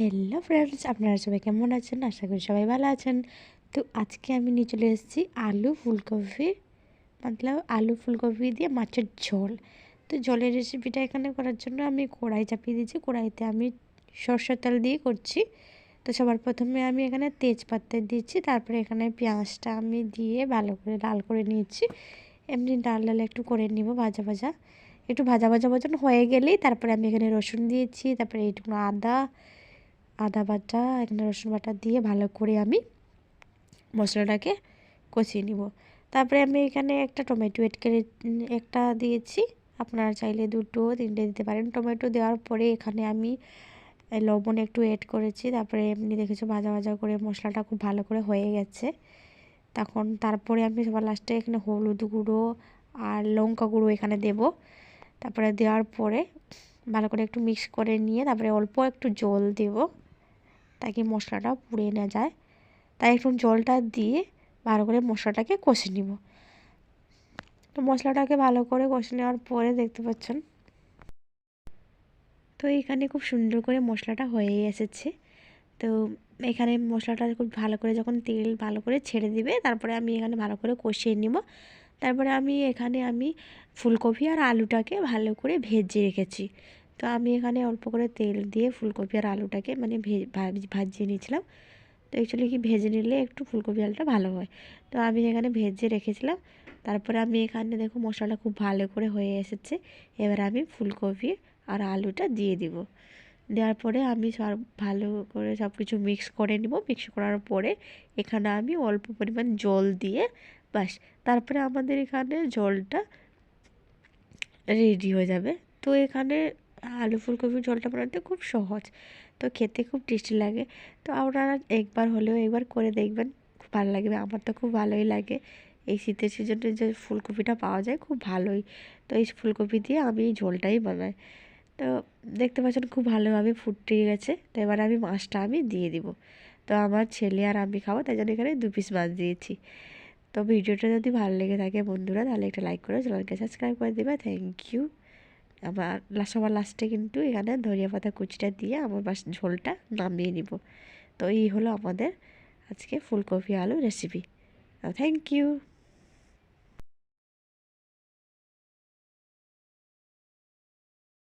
Hello friends আপনারা সবাই কেমন আছেন? আশা করি সবাই ভালো আছেন। তো আজকে আমি নিয়ে চলে এসেছি আলু ফুলকপি, মতলব আলু ফুলকপি দিয়ে মাছের ঝোল। তো জলের রেসিপিটা এখানে করার জন্য আমি কড়াই চাপিয়ে দিয়েছি। কড়াইতে আমি সরষের তেল দিয়ে করছি। তো সবার প্রথমে আমি এখানে তেজপাতা দিচ্ছি তারপরে এখানে পেঁয়াজটা আমি দিয়ে ভালো করে লাল করে নিয়েছি। এমনি ডাল ডাল একটু করে নিব ভাজা ভাজা। একটু ভাজা ভাজা ভজন হয়ে গেলেই তারপরে আমি এখানে রসুন দিয়েছি। তারপরে এইটুকু আদা আদা বাটা এখানে রসুন বাটা দিয়ে ভালো করে আমি মশলাটাকে কষিয়ে নিব। তারপরে আমি এখানে একটা টমেটো এড করে একটা দিয়েছি। আপনারা চাইলে দুটো, তিনটে দিতে পারেন। টমেটো দেওয়ার পরে এখানে আমি লবণ একটু এড করেছি। তারপরে এমনি দেখেছ ভাজা ভাজা করে মশলাটা খুব ভালো করে হয়ে গেছে। তখন তারপরে আমি সবার লাস্টে এখানে হলুদ গুঁড়ো আর লঙ্কা গুঁড়ো এখানে দেব। তারপরে দেওয়ার পরে ভালো করে একটু মিক্স করে নিয়ে তারপরে অল্প একটু জল দেব। তাকে মশলাটা পুড়ে না যায়। তাই একটু জলটা দিয়ে ভালো করে মশলাটাকে কষে নিব। তো মশলাটাকে ভালো করে কষে নেওয়ার পরে দেখতে পাচ্ছেন। তো এখানে খুব সুন্দর করে মশলাটা হয়ে এসেছে। তো এখানে মশলাটা খুব ভালো করে যখন তেল ভালো করে ছেড়ে দিবে, তারপরে আমি এখানে ভালো করে কষিয়ে নিব। তারপরে আমি এখানে আমি ফুলকপি আর আলুটাকে ভালো করে ভেজে রেখেছি। তো আমি এখানে অল্প করে তেল দিয়ে ফুলকপি আর আলুটাকে মানে ভাজিয়ে নিয়েছিলাম। তো অ্যাকচুয়ালি কি ভেজে নিলে একটু ফুলকপি আলুটা ভালো হয়। তো আমি এখানে ভেজে রেখেছিলাম। তারপরে আমি এখানে দেখো মশলাটা খুব ভালো করে হয়ে এসেছে। এবার আমি ফুলকপি আর আলুটা দিয়ে দিব। দেওয়ার পরে আমি সব ভালো করে সব কিছু মিক্স করে নিব। মিক্স করার পরে এখানে আমি অল্প পরিমাণ জল দিয়ে বাস তারপরে আমাদের এখানে জলটা রেডি হয়ে যাবে। তো এখানে আলু ফুলকপির ঝোলটা বানাতে খুব সহজ। তো খেতে খুব টেস্টি লাগে। তো আপনারা একবার হলেও একবার করে দেখবেন, খুব ভালো লাগবে। আমার তো খুব ভালোই লাগে। এই শীতের সিজনে যে ফুলকপিটা পাওয়া যায় খুব ভালোই। তো এই ফুলকপি দিয়ে আমি এই ঝোলটাই বানাই। তো দেখতে পাচ্ছেন খুব ভালোভাবে ফুটে গেছে। তো এবার আমি মাছটা আমি দিয়ে দিব। তো আমার ছেলে আর আমি খাব, তাই জন্য এখানে দু পিস মাছ দিয়েছি। তো ভিডিওটা যদি ভালো লেগে থাকে বন্ধুরা, তাহলে একটা লাইক করে চ্যানেলকে সাবস্ক্রাইব করে দেবে। Thank you. আবার সবার লাস্টে কিন্তু এখানে ধরিয়া পাতা কুচিটা দিয়ে আমার বাস ঝোলটা নামিয়ে নিব। তো এই হলো আমাদের আজকে ফুলকপি আলু রেসিপি থ্যাংক ইউ